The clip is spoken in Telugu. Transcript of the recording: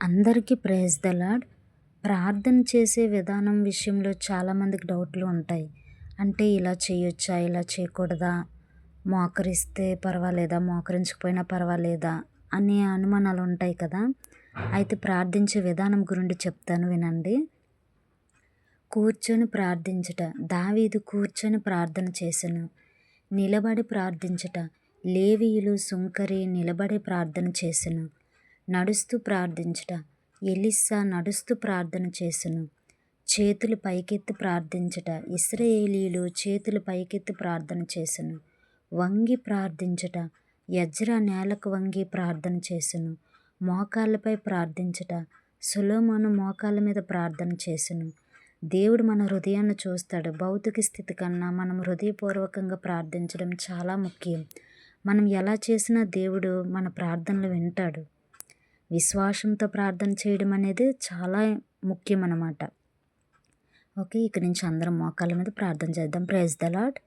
అందరికీ ప్రేజ్ ద లాడ్ ప్రార్థన చేసే విధానం విషయంలో చాలామందికి డౌట్లు ఉంటాయి. అంటే ఇలా చేయొచ్చా ఇలా చేయకూడదా? మోకరిస్తే పర్వాలేదా? మోకరించకపోయినా పర్వాలేదా? అనే అనుమానాలు ఉంటాయి కదా. అయితే ప్రార్థించే విధానం గురించి చెప్తాను వినండి. కూర్చొని ప్రార్థించుట. దావీదు కూర్చొని ప్రార్థన చేశాను నిలబడి ప్రార్థించుట. లేవీయులు సుంకరి నిలబడి ప్రార్థన చేసెను. నడుస్తూ ప్రార్థించుట. ఎలిస్సా నడుస్తూ ప్రార్థన చేసెను. చేతులు పైకెత్తి ప్రార్థించుట. ఇస్రయేలీలు చేతులు పైకెత్తి ప్రార్థన చేసెను. వంగి ప్రార్థించుట. యజ్రా నేలకు వంగి ప్రార్థన చేసెను. మోకాళ్ళపై ప్రార్థించుట. సులోమోను మోకాళ్ళ మీద ప్రార్థన చేసెను. దేవుడు మన హృదయాన్ని చూస్తాడు. భౌతిక స్థితి కన్నా మనం హృదయపూర్వకంగా ప్రార్థించడం చాలా ముఖ్యం. మనం ఎలా చేసినా దేవుడు మన ప్రార్థనలు వింటాడు. విశ్వాసంతో ప్రార్థన చేయడం అనేది చాలా ముఖ్యం అన్నమాట ఓకే ఇక నుంచి అందరం మోకాళ్ళ మీద ప్రార్థన చేద్దాం. Praise the lord